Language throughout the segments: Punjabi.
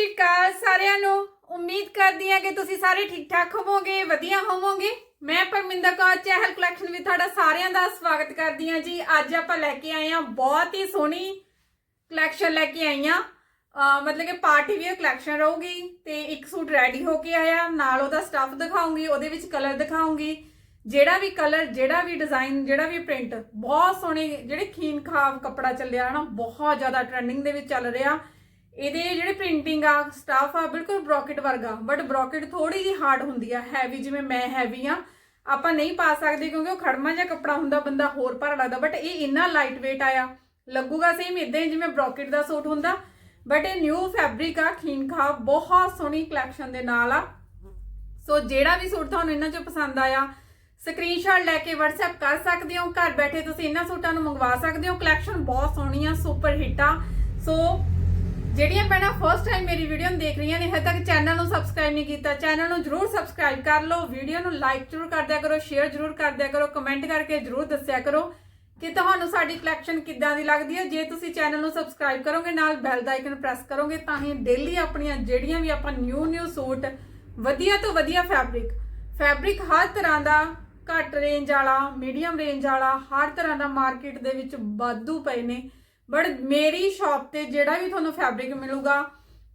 ਸ਼੍ਰੀ ਅਕਾਲ ਸਾਰਿਆਂ ਨੂੰ। ਉਮੀਦ ਕਰਦੀ ਹਾਂ ਕਿ ਤੁਸੀਂ ਸਾਰੇ ਠੀਕ ਠਾਕ ਹੋਵੋਗੇ, ਵਧੀਆ ਹੋਵੋਗੇ। ਮੈਂ ਪਰਮਿੰਦਰ ਕੌਰ, ਚਹਿਲ ਕਲੈਕਸ਼ਨ ਵਿੱਚ ਤੁਹਾਡਾ ਸਾਰਿਆਂ ਦਾ ਸਵਾਗਤ ਕਰਦੀ ਹਾਂ ਜੀ। ਅੱਜ ਆਪਾਂ ਲੈ ਕੇ ਆਏ ਹਾਂ ਬਹੁਤ ਹੀ ਸੋਹਣੀ ਕਲੈਕਸ਼ਨ ਲੈ ਕੇ ਆਈ ਹਾਂ। ਮਤਲਬ ਕਿ ਪਾਰਟੀ ਵੀਅਰ ਕਲੈਕਸ਼ਨ ਰਹੂਗੀ ਤੇ ਇੱਕ ਸੂਟ ਰੈਡੀ ਹੋ ਕੇ ਆਇਆ। ਨਾਲ ਉਹਦਾ ਸਟੱਫ ਦਿਖਾਉਂਗੀ, ਉਹਦੇ ਵਿੱਚ ਕਲਰ ਦਿਖਾਉਂਗੀ। ਜਿਹੜਾ ਵੀ ਕਲਰ ਜਿਹੜਾ ਵੀ ਡਿਜ਼ਾਈਨ ਜਿਹੜਾ ਵੀ ਪ੍ਰਿੰਟ ਬਹੁਤ ਸੋਹਣੇ ਜਿਹੜੇ ਖੀਨ ਖਾਬ ਕੱਪੜਾ ਚੱਲਿਆ ਨਾ, ਬਹੁਤ ਜ਼ਿਆਦਾ ਟ੍ਰੈਂਡਿੰਗ ਦੇ ਵਿੱਚ ਚੱਲ ਰਿਹਾ। ਇਹਦੇ ਜਿਹੜੇ ਪ੍ਰਿੰਟਿੰਗ ਆ ਸਟਾਫ ਆ, ਬਿਲਕੁਲ ਬ੍ਰੋਕਟ ਵਰਗਾ ਬਟ ਬ੍ਰੋਕਟ ਥੋੜੀ ਜਿਹੀ ਹਾਰਡ ਹੁੰਦੀ ਆ ਹੈਵੀ ਜਿਵੇਂ ਮੈਂ ਹੈਵੀ ਆ, ਆਪਾਂ ਨਹੀਂ ਪਾ ਸਕਦੇ ਕਿਉਂਕਿ ਉਹ ਖੜਮਾ ਜਿਹਾ ਕੱਪੜਾ ਹੁੰਦਾ, ਬੰਦਾ ਹੋਰ ਭਾਰਾ ਲੱਗਦਾ ਬਟ ਇਹ ਇੰਨਾ ਲਾਈਟ weight ਆਇਆ, ਲੱਗੂਗਾ ਸੇਮ ਇਦਾਂ ਹੀ ਜਿਵੇਂ ਬ੍ਰੋਕਟ ਦਾ ਸੂਟ ਹੁੰਦਾ ਬਟ ਇਹ ਨਿਊ ਫੈਬਰਿਕ ਆ ਖੀਨਖਾ ਬਹੁਤ ਸੋਹਣੀ ਕਲੈਕਸ਼ਨ ਦੇ ਨਾਲ ਆ। ਸੋ ਜਿਹੜਾ ਵੀ ਸੂਟ ਤੁਹਾਨੂੰ ਇਹਨਾਂ ਚੋਂ ਪਸੰਦ ਆਇਆ ਸਕਰੀਨਸ਼ਾਟ ਲੈ ਕੇ WhatsApp ਕਰ ਸਕਦੇ ਹੋ, ਘਰ ਬੈਠੇ ਤੁਸੀਂ ਇਹਨਾਂ ਸੂਟਾਂ ਨੂੰ ਮੰਗਵਾ ਸਕਦੇ ਹੋ ਕਲੈਕਸ਼ਨ ਬਹੁਤ ਸੋਹਣੀ ਆ ਸੁਪਰ ਹਿੱਟ ਆ। ਸੋ ਜਿਹੜੀਆਂ ਭੈਣਾਂ ਫਸਟ ਟਾਈਮ ਮੇਰੀ ਵੀਡੀਓ ਨੂੰ ਦੇਖ ਰਹੀਆਂ ਨੇ, ਹਜੇ ਤੱਕ ਚੈਨਲ ਨੂੰ ਸਬਸਕ੍ਰਾਈਬ ਨਹੀਂ ਕੀਤਾ ਚੈਨਲ ਨੂੰ ਜਰੂਰ ਸਬਸਕ੍ਰਾਈਬ ਕਰ ਲਓ ਵੀਡੀਓ ਨੂੰ ਲਾਈਕ ਜਰੂਰ ਕਰ ਦਿਆ ਕਰੋ ਸ਼ੇਅਰ ਜਰੂਰ ਕਰ ਦਿਆ ਕਰੋ ਕਮੈਂਟ ਕਰਕੇ ਜਰੂਰ ਦੱਸਿਆ ਕਰੋ ਕਿ ਤੁਹਾਨੂੰ ਸਾਡੀ ਕਲੈਕਸ਼ਨ ਕਿੱਦਾਂ ਦੀ ਲੱਗਦੀ ਹੈ। ਜੇ ਤੁਸੀਂ ਚੈਨਲ ਨੂੰ ਸਬਸਕ੍ਰਾਈਬ ਕਰੋਗੇ, ਨਾਲ ਬੈਲ ਦਾ ਆਈਕਨ ਪ੍ਰੈਸ ਕਰੋਗੇ, ਤਾਂ ਹੀ ਡੇਲੀ ਆਪਣੀਆਂ ਜਿਹੜੀਆਂ ਵੀ ਆਪਾਂ ਨਿਊ ਨਿਊ ਸੂਟ ਵਧੀਆ ਤੋਂ ਵਧੀਆ ਫੈਬਰਿਕ ਫੈਬਰਿਕ ਹਰ ਤਰ੍ਹਾਂ ਦਾ ਘੱਟ ਰੇਂਜ ਵਾਲਾ ਮੀਡੀਅਮ ਰੇਂਜ ਵਾਲਾ, ਹਰ ਤਰ੍ਹਾਂ ਦਾ ਮਾਰਕੀਟ ਦੇ ਵਿੱਚ ਵਾਧੂ ਪਏ ਨੇ। ਬਟ ਮੇਰੀ ਸ਼ਾਪ ਤੇ ਜਿਹੜਾ ਵੀ ਤੁਹਾਨੂੰ ਫੈਬਰਿਕ ਮਿਲੂਗਾ,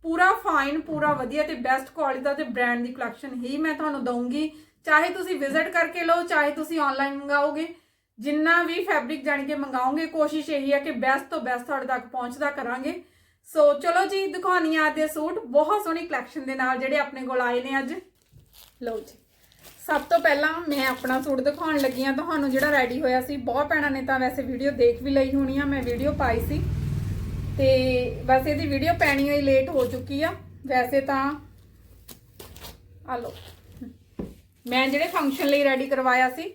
ਪੂਰਾ ਫਾਈਨ ਪੂਰਾ ਵਧੀਆ ਤੇ ਬੈਸਟ ਕੁਆਲਿਟੀ ਦਾ ਤੇ ਬ੍ਰਾਂਡ ਦੀ ਕਲੈਕਸ਼ਨ ਹੀ ਮੈਂ ਤੁਹਾਨੂੰ ਦਊਂਗੀ। ਚਾਹੇ ਤੁਸੀਂ ਵਿਜ਼ਿਟ ਕਰਕੇ ਲਓ, ਚਾਹੇ ਤੁਸੀਂ ਆਨਲਾਈਨ ਮੰਗਾਓਗੇ, ਜਿੰਨਾ ਵੀ ਫੈਬਰਿਕ ਜਾਣ ਕੇ ਮੰਗਾਓਗੇ, ਕੋਸ਼ਿਸ਼ ਇਹੀ ਹੈ ਕਿ ਬੈਸਟ ਤੋਂ ਬੈਸਟ ਤੁਹਾਡੇ ਤੱਕ ਪਹੁੰਚਦਾ ਕਰਾਂਗੇ। ਸੋ ਚਲੋ ਜੀ, ਦਿਖਾਉਣੀ ਆ ਦੇ ਸੂਟ। ਬਹੁਤ ਸੋਹਣੀ ਕਲੈਕਸ਼ਨ ਦੇ ਨਾਲ ਜਿਹੜੇ ਆਪਣੇ ਕੋਲ ਆਏ ਨੇ ਅੱਜ। ਲਓ ਜੀ। ਸਭ ਤੋਂ ਪਹਿਲਾਂ ਮੈਂ ਆਪਣਾ ਸੂਟ ਦਿਖਾਉਣ ਲੱਗੀ ਆ ਤੁਹਾਨੂੰ ਜਿਹੜਾ ਰੈਡੀ ਹੋਇਆ ਸੀ, ਬਹੁਤ ਭੈਣਾਂ ਨੇ ਤਾਂ ਵੈਸੇ ਵੀਡੀਓ ਦੇਖ ਵੀ ਲਈ ਹੋਣੀ ਆ, ਮੈਂ ਵੀਡੀਓ ਪਾਈ ਸੀ। ਤੇ ਵੈਸੇ ਇਹਦੀ ਵੀਡੀਓ ਪੈਣੀ ਹੋਈ ਲੇਟ ਹੋ ਚੁੱਕੀ ਆ। ਵੈਸੇ ਤਾਂ ਆ ਲਓ। ਮੈਂ ਜਿਹੜੇ ਫੰਕਸ਼ਨ ਲਈ ਰੈਡੀ ਕਰਵਾਇਆ ਸੀ,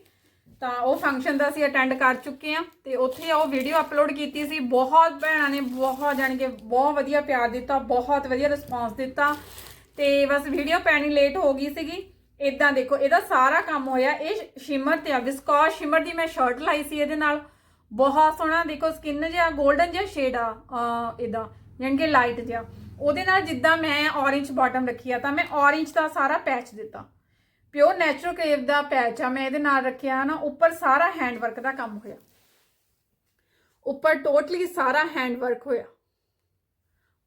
ਤਾਂ ਉਹ ਫੰਕਸ਼ਨ ਦਾ ਅਸੀਂ ਅਟੈਂਡ ਕਰ ਚੁੱਕੇ ਆ ਤੇ ਉੱਥੇ ਉਹ ਵੀਡੀਓ ਅਪਲੋਡ ਕੀਤੀ ਸੀ। ਬਹੁਤ ਭੈਣਾਂ ਨੇ, ਬਹੁਤ ਜਾਣ ਕੇ ਬਹੁਤ ਵਧੀਆ ਪਿਆਰ ਦਿੱਤਾ, ਬਹੁਤ ਵਧੀਆ ਰਿਸਪਾਂਸ ਦਿੱਤਾ। ਤੇ ਬਸ ਵੀਡੀਓ ਪੈਣੀ ਲੇਟ ਹੋ ਗਈ ਸੀਗੀ। ਇਦਾਂ ਦੇਖੋ, ਇਹਦਾ ਸਾਰਾ ਕੰਮ ਹੋਇਆ, ਇਹ ਸ਼ਿਮਰ ਤੇ ਆ ਵਿਸਕੋਸ ਸ਼ਿਮਰ ਦੀ ਮੈਂ ਸ਼ਰਟ ਲਾਈ ਸੀ ਇਹਦੇ ਨਾਲ। ਬਹੁਤ ਸੋਹਣਾ, ਦੇਖੋ ਸਕਿਨ ਜਿਹਾ 골ਡਨ ਜਿਹਾ ਸ਼ੇਡ ਆ ਇਹਦਾ ਯਾਨੀ ਕਿ ਲਾਈਟ ਜਿਹਾ। ਉਹਦੇ ਨਾਲ ਜਿੱਦਾਂ ਮੈਂ ਔਰੇਂਜ ਬਾਟਮ ਰੱਖੀ ਆ, ਤਾਂ ਮੈਂ ਔਰੇਂਜ ਦਾ ਸਾਰਾ ਪੈਚ ਦਿੱਤਾ। ਪਿਓਰ ਨੈਚੁਰਲ ਕੇਵ ਦਾ ਪੈਚ ਆ, ਮੈਂ ਇਹਦੇ ਨਾਲ ਰੱਖਿਆ ਨਾ, ਉੱਪਰ ਸਾਰਾ ਹੈਂਡ ਵਰਕ ਦਾ ਕੰਮ ਹੋਇਆ। ਉੱਪਰ ਟੋਟਲੀ ਸਾਰਾ ਹੈਂਡ ਵਰਕ ਹੋਇਆ।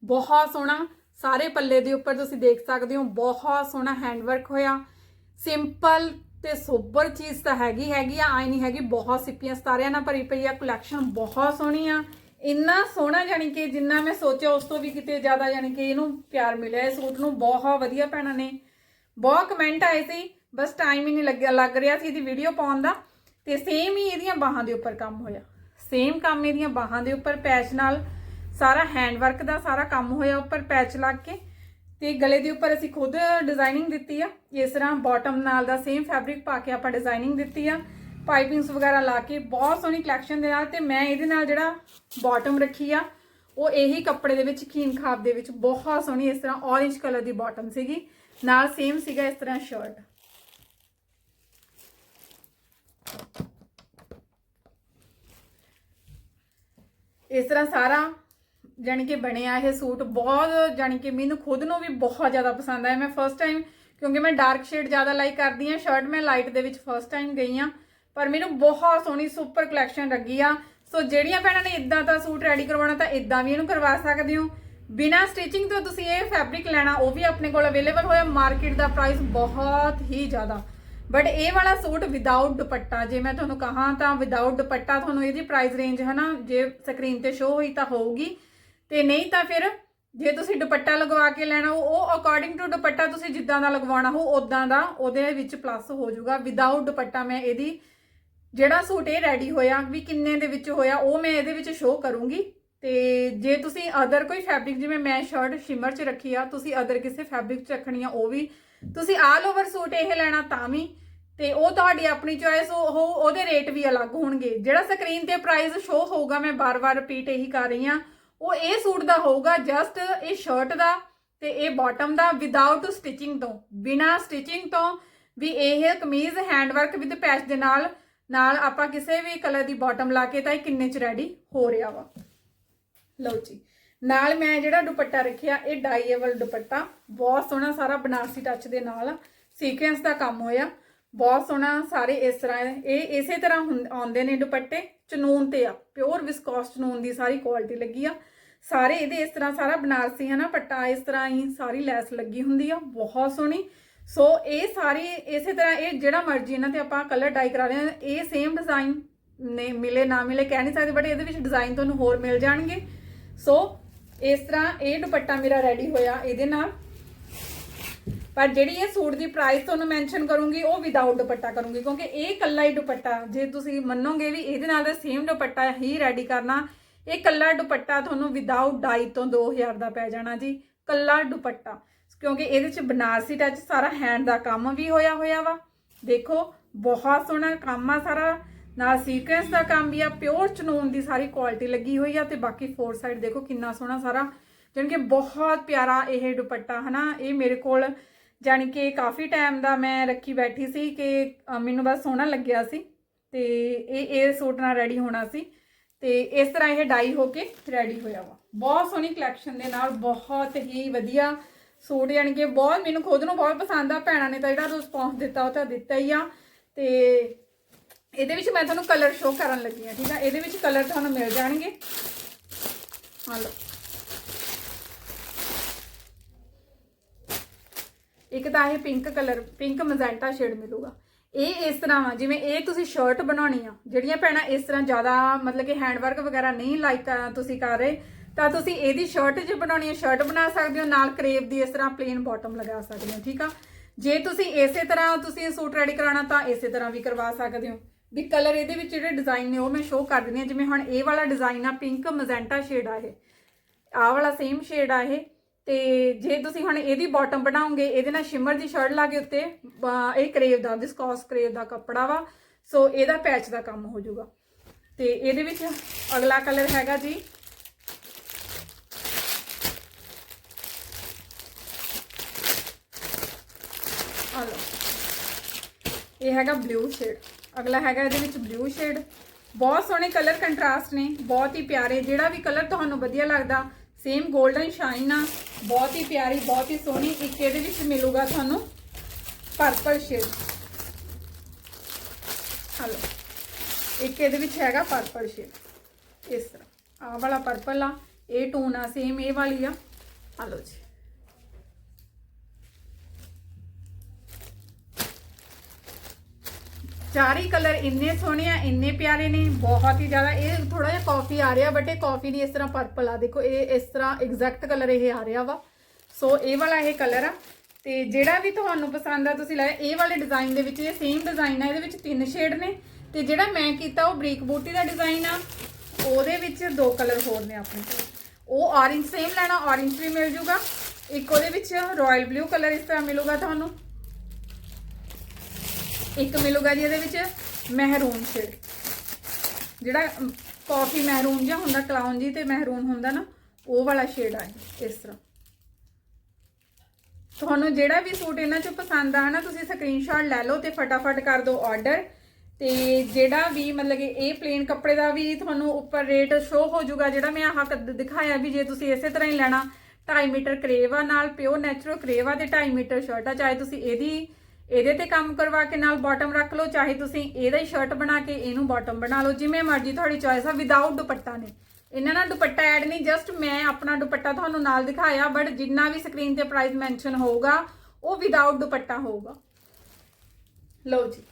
ਬਹੁਤ ਸੋਹਣਾ, ਸਾਰੇ ਪੱਲੇ ਦੇ ਉੱਪਰ ਤੁਸੀਂ ਦੇਖ ਸਕਦੇ ਹੋ, ਬਹੁਤ ਸੋਹਣਾ ਹੈਂਡ ਵਰਕ ਹੋਇਆ। ਸਿੰਪਲ ਤੇ ਸੋਬਰ ਚੀਜ਼ ਤਾਂ ਹੈਗੀ ਹੈਗੀ ਆ ਆਈ ਨਹੀਂ ਹੈਗੀ, ਬਹੁਤ ਸਿੱਪੀਆਂ ਸਤਾਰਿਆਂ ਨਾਲ ਭਰੀ ਪਈ ਆ ਕਲੈਕਸ਼ਨ ਬਹੁਤ ਸੋਹਣੀ ਆ। ਇੰਨਾ ਸੋਹਣਾ ਜਾਨੀ ਕਿ ਜਿੰਨਾ ਮੈਂ ਸੋਚਿਆ, ਉਸ ਤੋਂ ਵੀ ਕਿਤੇ ਜ਼ਿਆਦਾ ਜਾਨੀ ਕਿ ਇਹਨੂੰ ਪਿਆਰ ਮਿਲਿਆ ਇਸ ਸੂਟ ਨੂੰ ਬਹੁਤ ਵਧੀਆ ਭੈਣਾਂ ਨੇ। ਬਹੁਤ ਕਮੈਂਟ ਆਏ ਸੀ, ਬਸ ਟਾਈਮ ਹੀ ਨਹੀਂ ਲੱਗਿਆ, ਲੱਗ ਰਿਹਾ ਸੀ ਇਹਦੀ ਵੀਡੀਓ ਪਾਉਣ ਦਾ। ਤੇ ਸੇਮ ਹੀ ਇਹਦੀਆਂ ਬਾਹਾਂ ਦੇ ਉੱਪਰ ਕੰਮ ਹੋਇਆ। ਸੇਮ ਕੰਮ ਇਹਦੀਆਂ ਬਾਹਾਂ ਦੇ ਉੱਪਰ ਪੈਚ ਨਾਲ ਸਾਰਾ ਹੈਂਡ ਵਰਕ ਦਾ ਸਾਰਾ ਕੰਮ ਹੋਇਆ ਉੱਪਰ ਪੈਚ ਲੱਗ ਕੇ। ਤੇ ਗਲੇ ਦੇ ਉੱਪਰ ਅਸੀਂ ਖੁਦ ਡਿਜ਼ਾਈਨਿੰਗ ਦਿੱਤੀ ਆ। ਇਸ ਤਰ੍ਹਾਂ ਬਾਟਮ ਨਾਲ ਦਾ ਸੇਮ ਫੈਬਰਿਕ ਪਾ ਕੇ ਆਪਾਂ ਡਿਜ਼ਾਈਨਿੰਗ ਦਿੱਤੀ ਆ। ਪਾਈਪਿੰਗਸ ਵਗੈਰਾ ਲਾ ਕੇ ਬਹੁਤ ਸੋਹਣੀ ਕਲੈਕਸ਼ਨ ਦੇ ਨਾਲ ਤੇ ਮੈਂ ਇਹਦੇ ਨਾਲ ਜਿਹੜਾ ਬਾਟਮ ਰੱਖੀ ਆ, ਉਹ ਇਹੀ ਕੱਪੜੇ ਦੇ ਵਿੱਚ, ਖੀਨ ਖਾਬ ਦੇ ਵਿੱਚ ਬਹੁਤ ਸੋਹਣੀ ਇਸ ਤਰ੍ਹਾਂ orange ਕਲਰ ਦੀ ਬਾਟਮ ਸੀਗੀ। ਨਾਲ ਸੇਮ ਸੀਗਾ ਇਸ ਤਰ੍ਹਾਂ ਸ਼ਰਟ ਇਸ ਤਰ੍ਹਾਂ ਸਾਰਾ ਜਾਣੀ ਕਿ ਬਣਿਆ ਇਹ ਸੂਟ ਬਹੁਤ ਜਾਣੀ ਕਿ ਮੈਨੂੰ ਖੁਦ ਨੂੰ ਵੀ ਬਹੁਤ ਜ਼ਿਆਦਾ ਪਸੰਦ ਆਇਆ। ਮੈਂ ਫਸਟ ਟਾਈਮ ਕਿਉਂਕਿ ਮੈਂ ਡਾਰਕ ਸ਼ੇਡ ਜ਼ਿਆਦਾ ਲਾਈਕ ਕਰਦੀ ਆ ਸ਼ਰਟ ਮੈਂ ਲਾਈਟ ਦੇ ਵਿੱਚ ਫਸਟ ਟਾਈਮ ਗਈ ਆ ਪਰ ਮੈਨੂੰ ਬਹੁਤ ਸੋਹਣੀ ਸੁਪਰ ਕਲੈਕਸ਼ਨ ਲੱਗੀ ਆ। ਸੋ ਜਿਹੜੀਆਂ ਭੈਣਾਂ ਨੇ ਇਦਾਂ ਦਾ ਸੂਟ ਰੈਡੀ ਕਰਵਾਉਣਾ ਤਾਂ ਇਦਾਂ ਵੀ ਇਹਨੂੰ ਕਰਵਾ ਸਕਦੇ ਹੋ। ਬਿਨਾ ਸਟਿਚਿੰਗ ਤੋਂ ਤੁਸੀਂ ਇਹ ਫੈਬਰਿਕ ਲੈਣਾ, ਉਹ ਵੀ ਆਪਣੇ ਕੋਲ ਅਵੇਲੇਬਲ ਹੋਇਆ। ਮਾਰਕੀਟ ਦਾ ਪ੍ਰਾਈਸ ਬਹੁਤ ਹੀ ਜ਼ਿਆਦਾ। ਬਟ ਇਹ ਵਾਲਾ ਸੂਟ ਵਿਦਆਊਟ ਦੁਪੱਟਾ, ਜੇ ਮੈਂ ਤੁਹਾਨੂੰ ਕਹਾਂ ਤਾਂ ਵਿਦਆਊਟ ਦੁਪੱਟਾ ਤੁਹਾਨੂੰ ਇਹਦੀ ਪ੍ਰਾਈਸ ਰੇਂਜ ਹੈ ਨਾ ਜੇ ਸਕਰੀਨ ਤੇ ਸ਼ੋ ਹੋਈ ਤਾਂ ਹੋਊਗੀ। ਤੇ ਨਹੀਂ ਤਾਂ ਫਿਰ ਜੇ ਤੁਸੀਂ ਦੁਪੱਟਾ ਲਗਵਾ ਕੇ ਲੈਣਾ, ਉਹ- ਉਹ ਅਕੋਰਡਿੰਗ ਟੂ ਦੁਪੱਟਾ ਤੁਸੀਂ ਜਿੱਦਾਂ ਦਾ ਲਗਵਾਉਣਾ ਹੋ ਉਦਾਂ ਦਾ ਉਹਦੇ ਵਿੱਚ ਪਲੱਸ ਹੋ ਜਾਊਗਾ। ਵਿਦਆਊਟ ਦੁਪੱਟਾ ਮੈਂ ਇਹਦੀ ਜਿਹੜਾ ਸੂਟ ਇਹ ਰੈਡੀ ਹੋਇਆ ਵੀ ਕਿੰਨੇ ਦੇ ਵਿੱਚ ਹੋਇਆ, ਉਹ ਮੈਂ ਇਹਦੇ ਵਿੱਚ ਸ਼ੋਅ ਕਰੂੰਗੀ। ਤੇ ਜੇ ਤੁਸੀਂ ਅਦਰ ਕੋਈ ਫੈਬਰਿਕ ਜਿਵੇਂ ਮੈਂ ਸ਼ਰਟ ਸ਼ਿਮਰ 'ਚ ਰੱਖੀ ਆ, ਤੁਸੀਂ ਅਦਰ ਕਿਸੇ ਫੈਬਰਿਕ 'ਚ ਰੱਖਣੀ ਆ, ਉਹ ਵੀ ਤੁਸੀਂ ਆਲ ਓਵਰ ਸੂਟ ਇਹ ਲੈਣਾ ਤਾਂ ਵੀ। ਤੇ ਉਹ ਤੁਹਾਡੀ ਆਪਣੀ ਚੋਇਸ ਉਹ ਉਹਦੇ ਰੇਟ ਵੀ ਅਲੱਗ ਹੋਣਗੇ। ਜਿਹੜਾ ਸਕਰੀਨ ਤੇ ਪ੍ਰਾਈਸ ਸ਼ੋ ਹੋਊਗਾ, ਮੈਂ ਬਾਰ-ਬਾਰ ਰਿਪੀਟ ਇਹੀ ਕਰ ਰਹੀ ਆ। ਉਹ ਇਹ ਸੂਟ ਦਾ ਹੋਊਗਾ ਜਸਟ ਇਹ ਸ਼ਰਟ ਦਾ ਤੇ ਇਹ ਬਾਟਮ ਦਾ ਵਿਦਆਊਟ ਸਟਿਚਿੰਗ ਤੋਂ, ਬਿਨਾ ਸਟਿਚਿੰਗ ਤੋਂ ਵੀ ਇਹ ਕਮੀਜ਼ ਹੈਂਡ ਵਰਕ ਵਿਦ ਪੈਚ ਦੇ ਨਾਲ ਨਾਲ ਆਪਾਂ ਕਿਸੇ ਵੀ ਕਲਰ ਦੀ ਬਾਟਮ ਲਾ ਕੇ ਤਾਂ ਇਹ ਕਿੰਨੇ ਚ ਰੈਡੀ ਹੋ ਰਿਹਾ ਵਾ। ਲਓ ਜੀ, ਨਾਲ ਮੈਂ ਜਿਹੜਾ ਦੁਪੱਟਾ ਰੱਖਿਆ, ਇਹ ਡਾਈਏਬਲ ਦੁਪੱਟਾ, ਬਹੁਤ ਸੋਹਣਾ ਸਾਰਾ ਬਨਾਰਸੀ ਟੱਚ ਦੇ ਨਾਲ ਸੀਕੁਐਂਸ ਦਾ ਕੰਮ ਹੋਇਆ। ਬਹੁਤ ਸੋਹਣਾ ਸਾਰੇ ਇਸ ਤਰ੍ਹਾਂ ਇਹ ਇਸੇ ਤਰ੍ਹਾਂ ਹੁੰ- ਆਉਂਦੇ ਨੇ ਦੁਪੱਟੇ। ਚਨੂਨ ਤੇ ਆ। ਪਿਓਰ ਵਿਸਕੋਸ ਚਨੂਨ ਦੀ ਸਾਰੀ ਕੁਆਲਿਟੀ ਲੱਗੀ ਆ। ਸਾਰੇ ਇਹਦੇ ਇਸ ਤਰ੍ਹਾਂ ਸਾਰਾ ਬਨਾਰਸੀ ਹੈ ਨਾ, ਪੱਟਾ ਇਸ ਤਰ੍ਹਾਂ ਹੀ ਸਾਰੀ ਲੈਸ ਲੱਗੀ ਹੁੰਦੀ ਆ। ਬਹੁਤ ਸੋਹਣੀ। ਸੋ ਇਹ ਸਾਰੀ ਇਸੇ ਤਰ੍ਹਾਂ ਇਹ ਜਿਹੜਾ ਮਰਜ਼ੀ ਇਹਨਾਂ ਤੇ ਆਪਾਂ ਕਲਰ ਡਾਈ ਕਰਾ ਰਹੇ ਹਾਂ ਇਹ ਸੇਮ ਡਿਜ਼ਾਈਨ ਨੇ, ਮਿਲੇ ਨਾ ਮਿਲੇ ਕਹਿ ਨਹੀਂ ਸਕਦੇ ਬਟ ਇਹਦੇ ਵਿੱਚ ਡਿਜ਼ਾਈਨ ਤੁਹਾਨੂੰ ਹੋਰ ਮਿਲ ਜਾਣਗੇ। ਸੋ ਇਸ ਤਰ੍ਹਾਂ ਇਹ ਦੁਪੱਟਾ ਮੇਰਾ ਰੈਡੀ ਹੋਇਆ ਇਹਦੇ ਨਾਲ। ਪਰ ਜਿਹੜੀ ਇਹ ਸੂਟ ਦੀ ਪ੍ਰਾਈਸ ਤੁਹਾਨੂੰ ਮੈਂਸ਼ਨ ਕਰੂੰਗੀ, ਉਹ ਵਿਦਆਊਟ ਦੁਪੱਟਾ ਕਰੂੰਗੀ, ਕਿਉਂਕਿ ਇਹ ਕੱਲਾ ਹੀ ਦੁਪੱਟਾ। ਜੇ ਤੁਸੀਂ ਮੰਨੋਗੇ ਵੀ ਇਹਦੇ ਨਾਲ ਦਾ ਸੇਮ ਦੁਪੱਟਾ ਹੀ ਰੈਡੀ ਕਰਨਾ, ਇਹ ਕੱਲਾ ਦੁਪੱਟਾ ਤੁਹਾਨੂੰ ਵਿਦਆਊਟ ਡਾਈ ਤੋਂ 2000 ਦਾ ਪੈ ਜਾਣਾ ਜੀ ਕੱਲਾ ਦੁਪੱਟਾ। ਕਿਉਂਕਿ ਇਹਦੇ ਚ ਬਨਾਰਸੀ ਟੱਚ ਸਾਰਾ ਹੈਂਡ ਦਾ ਕੰਮ ਵੀ ਹੋਇਆ ਹੋਇਆ ਵਾ। ਦੇਖੋ, ਬਹੁਤ ਸੋਹਣਾ ਕੰਮ ਆ ਸਾਰਾ। ਨਾਲ ਸੀਕੁਐਂਸ ਦਾ ਕੰਮ ਵੀ ਆ ਪਿਓਰ ਚਨੂਨ ਦੀ ਸਾਰੀ ਕੁਆਲਿਟੀ ਲੱਗੀ ਹੋਈ ਆ ਤੇ ਬਾਕੀ ਫੋਰ ਸਾਈਡ ਦੇਖੋ ਕਿੰਨਾ ਸੋਹਣਾ ਸਾਰਾ। ਜਾਣੀ ਕਿ ਬਹੁਤ ਪਿਆਰਾ ਇਹ ਦੁਪੱਟਾ, ਹਨਾ? ਇਹ ਮੇਰੇ ਕੋਲ ਜਾਣੀ ਕਿ ਕਾਫੀ ਟਾਈਮ ਦਾ ਮੈਂ ਰੱਖੀ ਬੈਠੀ ਸੀ ਕਿ ਮੈਨੂੰ ਬਸ ਸੋਹਣਾ ਲੱਗਿਆ ਸੀ ਤੇ ਇਹ ਇਹ ਸੂਟ ਨਾਲ ਰੈਡੀ ਹੋਣਾ ਸੀ ਤੇ ਇਸ ਤਰ੍ਹਾਂ ਇਹ ਡਾਈ ਹੋ ਕੇ ਰੈਡੀ ਹੋਇਆ ਵਾ। ਬਹੁਤ ਸੋਹਣੀ ਕਲੈਕਸ਼ਨ ਦੇ ਨਾਲ ਬਹੁਤ ਹੀ ਵਧੀਆ ਸੂਟ ਯਾਨੀ ਕਿ ਬਹੁਤ ਮੈਨੂੰ ਖੁਦ ਨੂੰ ਬਹੁਤ ਪਸੰਦ ਆ। ਭੈਣਾਂ ਨੇ ਤਾਂ ਜਿਹੜਾ ਰਿਸਪੌਂਸ ਦਿੱਤਾ ਉਹ ਤਾਂ ਦਿੱਤਾ ਹੀ ਆ ਤੇ ਇਹਦੇ ਵਿੱਚ ਮੈਂ ਤੁਹਾਨੂੰ ਕਲਰ ਸ਼ੋ ਕਰਨ ਲੱਗੀ ਆ ਠੀਕ ਆ? ਇਹਦੇ ਵਿੱਚ ਕਲਰ ਤੁਹਾਨੂੰ ਮਿਲ ਜਾਣਗੇ। ਆ ਲਓ। ਇੱਕ ਤਾਂ ਇਹ pink colour pink magenta shade ਮਿਲੂਗਾ। ਇਹ ਇਸ ਤਰ੍ਹਾਂ ਵਾ, ਜਿਵੇਂ ਇਹ ਤੁਸੀਂ ਸ਼ਰਟ ਬਣਾਉਣੀ ਆ, ਜਿਹੜੀਆਂ ਭੈਣਾਂ ਇਸ ਤਰ੍ਹਾਂ ਜ਼ਿਆਦਾ ਮਤਲਬ ਕਿ ਹੈਂਡ ਵਰਕ ਵਗੈਰਾ ਨਹੀਂ ਲਾਈਕ ਤੁਸੀਂ ਕਰ ਰਹੇ, ਤਾਂ ਤੁਸੀਂ ਇਹਦੀ ਸ਼ਰਟ ਜੇ ਬਣਾਉਣੀ ਹੈ ਸ਼ਰਟ ਬਣਾ ਸਕਦੇ ਹੋ, ਨਾਲ ਕਰੇਵ ਦੀ ਇਸ ਤਰ੍ਹਾਂ ਪਲੇਨ ਬਾਟਮ ਲਗਾ ਸਕਦੇ ਹੋ, ਠੀਕ ਆ? ਜੇ ਤੁਸੀਂ ਇਸੇ ਤਰ੍ਹਾਂ ਤੁਸੀਂ ਸੂਟ ਰੈਡੀ ਕਰਾਉਣਾ ਤਾਂ ਇਸੇ ਤਰ੍ਹਾਂ ਵੀ ਕਰਵਾ ਸਕਦੇ ਹੋ। ਵੀ ਕਲਰ ਇਹਦੇ ਵਿੱਚ ਜਿਹੜੇ ਡਿਜ਼ਾਈਨ ਨੇ ਉਹ ਮੈਂ ਸ਼ੋਅ ਕਰ ਦਿੰਦੀ ਹਾਂ, ਜਿਵੇਂ ਹੁਣ ਇਹ ਵਾਲਾ ਡਿਜ਼ਾਈਨ ਆ ਪਿੰਕ ਮਜੈਂਟਾ ਸ਼ੇਡ ਆ ਇਹ। ਆਹ ਵਾਲਾ ਸੇਮ ਸ਼ੇਡ ਆ ਇਹ। ਤੇ ਜੇ ਤੁਸੀਂ ਹੁਣ ਇਹਦੀ ਬਾਟਮ ਬਣਾਓਗੇ, ਇਹਦੇ ਨਾਲ ਸ਼ਿਮਰ ਦੀ ਸ਼ਰਟ ਲਾ ਕੇ ਉੱਤੇ ਇਹ ਕਰੇਵ ਦਾ ਵਿਸਕੋਸ ਕਰੇਵ ਦਾ ਕੱਪੜਾ ਵਾ ਸੋ ਇਹਦਾ ਪੈਚ ਦਾ ਕੰਮ ਹੋ ਜਾਊਗਾ। ਤੇ ਇਹਦੇ ਵਿੱਚ ਅਗਲਾ ਕਲਰ ਹੈਗਾ ਜੀ। ਆ ਲਓ। ਇਹ ਹੈਗਾ ਬਲੂ ਸ਼ੇਡ ਅਗਲਾ ਹੈਗਾ ਇਹਦੇ ਵਿੱਚ ਬਲੂ ਸ਼ੇਡ ਬਹੁਤ ਸੋਹਣੇ ਕਲਰ ਕੰਟਰਾਸਟ ਨੇ, ਬਹੁਤ ਹੀ ਪਿਆਰੇ। ਜਿਹੜਾ ਵੀ ਕਲਰ ਤੁਹਾਨੂੰ ਵਧੀਆ ਲੱਗਦਾ ਸੇਮ 골ਡਨ ਸ਼ਾਈਨ ਆ, ਬਹੁਤ ਹੀ ਪਿਆਰੀ, ਬਹੁਤ ਹੀ ਸੋਹਣੀ, ਇੱਕ ਇਹਦੇ ਵਿੱਚ ਮਿਲੂਗਾ ਤੁਹਾਨੂੰ ਪਰਪਲ ਸ਼ੇਡ ਹਲੋ ਇੱਕ ਇਹਦੇ ਵਿੱਚ ਹੈਗਾ ਪਰਪਲ ਸ਼ੇਡ ਇਸ ਤਰ੍ਹਾਂ। ਆਹ ਵਾਲਾ ਪਰਪਲ ਆ, ਇਹ ਟੂਨ ਆ ਸੇਮ ਇਹ ਵਾਲੀ ਆ। ਹਲੋ ਜੀ। ਚਾਰੇ ਕਲਰ ਇੰਨੇ ਸੋਹਣੇ ਆ, ਇੰਨੇ ਪਿਆਰੇ ਨੇ, ਬਹੁਤ ਹੀ ਜ਼ਿਆਦਾ। ਇਹ ਥੋੜਾ ਜਿਹਾ ਕਾਫੀ ਆ ਰਿਹਾ ਬਟ ਇਹ ਕਾਫੀ ਨਹੀਂ ਇਸ ਤਰ੍ਹਾਂ ਪਰਪਲ ਆ। ਦੇਖੋ, ਇਹ ਇਸ ਤਰ੍ਹਾਂ ਐਗਜ਼ੈਕਟ ਕਲਰ ਇਹ ਆ ਰਿਹਾ ਵਾ। ਸੋ ਇਹ ਵਾਲਾ ਇਹ ਕਲਰ ਆ। ਤੇ ਜਿਹੜਾ ਵੀ ਤੁਹਾਨੂੰ ਪਸੰਦ ਆ, ਤੁਸੀਂ ਲੈ ਇਹ ਵਾਲੇ ਡਿਜ਼ਾਈਨ ਦੇ ਵਿੱਚ, ਇਹ ਸੇਮ ਡਿਜ਼ਾਈਨ ਆ, ਇਹਦੇ ਵਿੱਚ ਤਿੰਨ ਸ਼ੇਡ ਨੇ। ਤੇ ਜਿਹੜਾ ਮੈਂ ਕੀਤਾ, ਉਹ ਬਰੀਕ ਬੂਟੀ ਦਾ ਡਿਜ਼ਾਈਨ ਆ। ਉਹਦੇ ਵਿੱਚ ਦੋ ਕਲਰ ਹੋਰ ਨੇ ਆਪਣੇ ਕੋਲ। ਉਹ orange ਸੇਮ ਲੈਣਾ, orange ਵੀ ਮਿਲ ਜੂਗਾ। ਇੱਕ ਉਹਦੇ ਵਿੱਚ ਰਾਇਲ ਬਲੂ ਕਲਰ ਇਸ ਤਰ੍ਹਾਂ ਮਿਲੂਗਾ ਤੁਹਾਨੂੰ। ਇੱਕ ਮਿਲੂਗਾ ਜੀ ਇਹਦੇ ਵਿੱਚ ਮਹਿਰੂਨ ਸ਼ੇਡ। ਜਿਹੜਾ ਕਾਫੀ ਮਹਿਰੂਨ ਜਿਹਾ ਹੁੰਦਾ ਕਲਾਉਨ ਜੀ ਤੇ ਮਹਿਰੂਨ ਹੁੰਦਾ ਨਾ ਉਹ ਵਾਲਾ ਸ਼ੇਡ ਆ ਇਹ, ਇਸ ਤਰ੍ਹਾਂ। ਤੁਹਾਨੂੰ ਜਿਹੜਾ ਵੀ ਸੂਟ ਇਹਨਾਂ ਚੋਂ ਪਸੰਦ ਆ ਨਾ ਤੁਸੀਂ ਸਕਰੀਨਸ਼ਾਟ ਲੈ ਲਓ ਤੇ ਫਟਾਫਟ ਕਰ ਦਿਓ ਆਰਡਰ ਤੇ ਜਿਹੜਾ ਵੀ ਮਤਲਬ ਕਿ ਇਹ ਪਲੇਨ ਕੱਪੜੇ ਦਾ ਵੀ ਤੁਹਾਨੂੰ ਉੱਪਰ ਰੇਟ ਸ਼ੋ ਹੋ ਜਾਊਗਾ ਜਿਹੜਾ ਮੈਂ ਆਹ ਦਿਖਾਇਆ ਵੀ ਜੇ ਤੁਸੀਂ ਇਸੇ ਤਰ੍ਹਾਂ ਹੀ ਲੈਣਾ 2.5 ਮੀਟਰ ਕਰੇਵਾ ਨਾਲ ਪਿਓਰ ਨੈਚੁਰਲ ਕਰੇਵਾ ਆ ਤੇ 2.5 ਮੀਟਰ ਸ਼ਰਟ ਆ ਚਾਹੇ ਤੁਸੀਂ ਇਹਦੀ ਇਹਦੇ ਤੇ ਕੰਮ ਕਰਵਾ ਕੇ ਨਾਲ ਬਾਟਮ ਰੱਖ ਲਓ, ਚਾਹੇ ਤੁਸੀਂ ਇਹਦਾ ਹੀ ਸ਼ਰਟ ਬਣਾ ਕੇ ਇਹਨੂੰ ਬਾਟਮ ਬਣਾ ਲਓ, ਜਿਵੇਂ ਮਰਜ਼ੀ ਤੁਹਾਡੀ ਚੋਇਸ ਆ ਵਿਦਆਊਟ ਦੁਪੱਟਾ ਨੇ। ਇਹਨਾਂ ਨਾਲ ਦੁਪੱਟਾ ਐਡ ਨਹੀਂ ਜਸਟ ਮੈਂ ਆਪਣਾ ਦੁਪੱਟਾ ਤੁਹਾਨੂੰ ਨਾਲ ਦਿਖਾਇਆ ਬਟ ਜਿੰਨਾ ਵੀ ਸਕਰੀਨ ਤੇ ਪ੍ਰਾਈਸ ਮੈਂਸ਼ਨ ਹੋਊਗਾ, ਉਹ ਵਿਦਆਊਟ ਦੁਪੱਟਾ ਹੋਊਗਾ। ਲਓ ਜੀ,